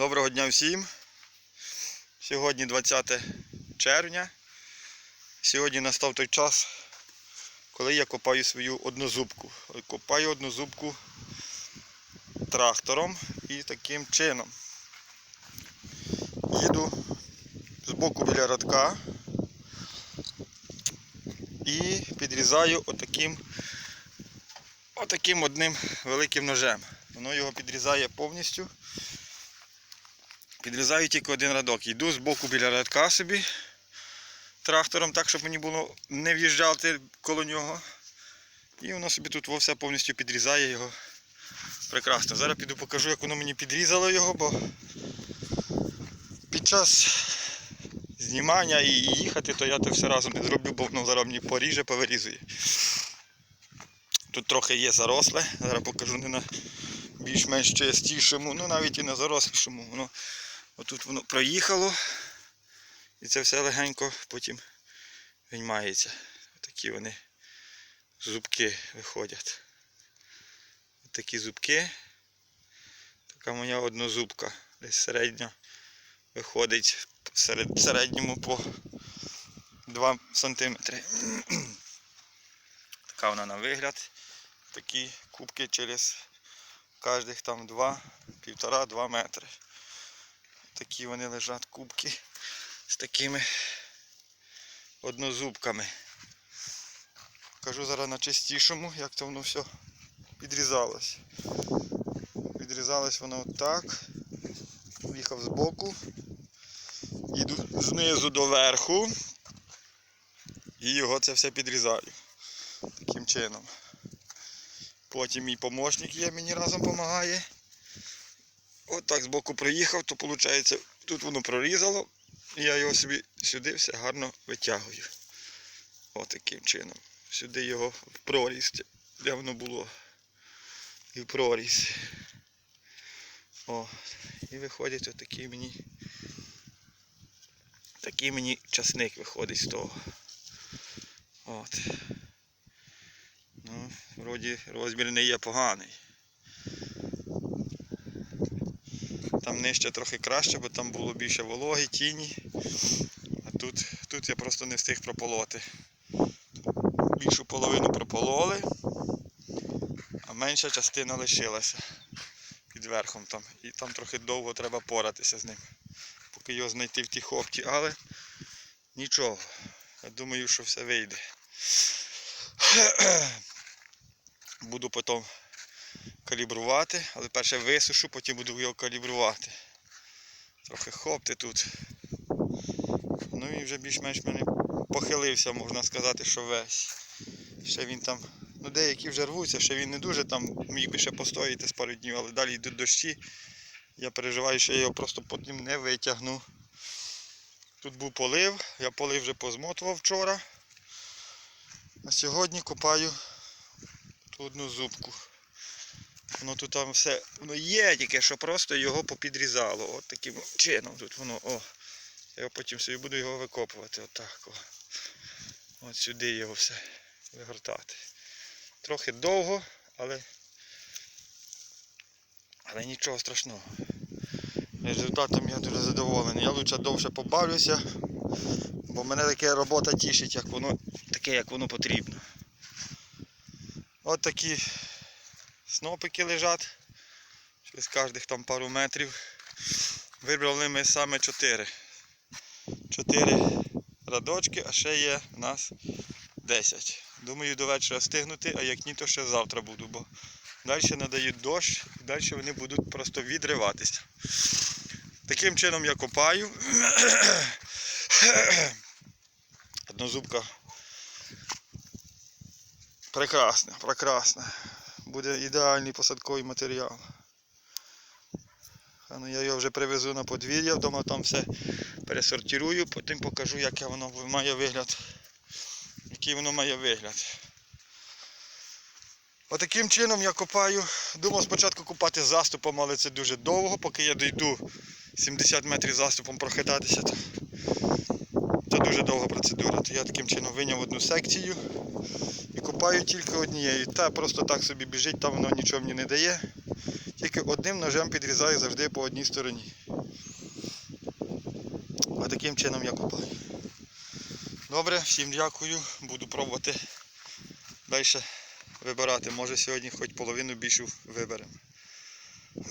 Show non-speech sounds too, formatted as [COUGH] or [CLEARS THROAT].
Доброго дня всім. Сьогодні 20 червня. Сьогодні настав той час, коли я копаю свою однозубку. Копаю однозубку трактором і таким чином. Їду з боку біля радка і підрізаю отаким, отаким одним великим ножем. Воно його підрізає повністю. Підрізаю тільки один радок. Йду з боку біля радка собі трактором, так, щоб мені було не в'їжджати коло нього. І воно собі тут все повністю підрізає його. Прекрасно. Зараз піду покажу, як воно мені підрізало його, бо під час знімання і їхати, то я це все разом не зроблю, бо воно зараз мені поріже, повирізує. Тут трохи є заросле, зараз покажу не на більш-менш чистішому, ну навіть і на зарослішому. Воно отут воно проїхало і це все легенько потім виймається. Такі вони зубки виходять. Такі зубки. Така моя однозубка. Десь середня виходить в середньому по 2 см. [CLEARS THROAT] Така вона на вигляд. Такі кубки через кожних там 2, 1,5-2 метри. Такі вони лежать кубки з такими однозубками. Кажу зараз на чистішому, як то воно все підрізалось. Підрізалось воно отак. Їхав збоку. Їду знизу до верху. І його це все підрізаю. Таким чином. Потім мій помощник є, мені разом допомагає. От так збоку проїхав, то виходить, тут воно прорізало, і я його собі сюди все гарно витягую. От таким чином. Сюди його в проріз, де воно було. І в проріз. О, і виходить отакий мені. Такий мені часник виходить з того. От. Ну, вроді розмір не є поганий. Там нижче трохи краще, бо там було більше вологи, тіні. А тут, тут я просто не встиг прополоти. Більшу половину пропололи, а менша частина лишилася під верхом там. І там трохи довго треба поратися з ним, поки його знайти в тій хопті, але нічого. Я думаю, що все вийде. Буду потім калібрувати, але перше висушу, потім буду його калібрувати. Трохи хопти тут. Ну і вже більш-менш мене похилився, можна сказати, що весь. Ще він там, ну деякі вже рвуться, ще він не дуже там міг би ще постояти з пару днів, але далі йдуть дощі. Я переживаю, що я його просто потім не витягну. Тут був полив, я полив вже позмотував вчора. А сьогодні копаю ту одну зубку. Воно тут там все воно є, тільки що просто його попідрізало. От таким чином тут воно. о. Я потім собі буду його викопувати. Отак. О. От сюди його все вигортати. Трохи довго, але але нічого страшного. Результатом я дуже задоволений. Я лучше довше побавлюся, бо мене така робота тішить, як воно, таке, як воно потрібно. От такі снопики лежать. Через кожних там пару метрів. Вибрали ми саме 4. 4 радочки, а ще є в нас 10. Думаю, до вечора встигнути, а як ні, то ще завтра буду, бо далі надають дощ і далі вони будуть просто відриватися. Таким чином я копаю. Однозубка прекрасна, прекрасна. Буде ідеальний посадковий матеріал. А ну я його вже привезу на подвір'я, вдома там все пересортирую, потім покажу, яке воно має вигляд. Який воно має вигляд. Отаким чином я копаю. Думав спочатку копати заступом, але це дуже довго, поки я дійду 70 метрів заступом прохитатися. Це дуже довга процедура. То я таким чином виняв одну секцію і копаю тільки однією. Та просто так собі біжить, там воно нічого мені не дає. Тільки одним ножем підрізаю завжди по одній стороні. А таким чином я копаю. Добре, всім дякую. Буду пробувати далі вибирати. Може сьогодні хоч половину більшу виберемо.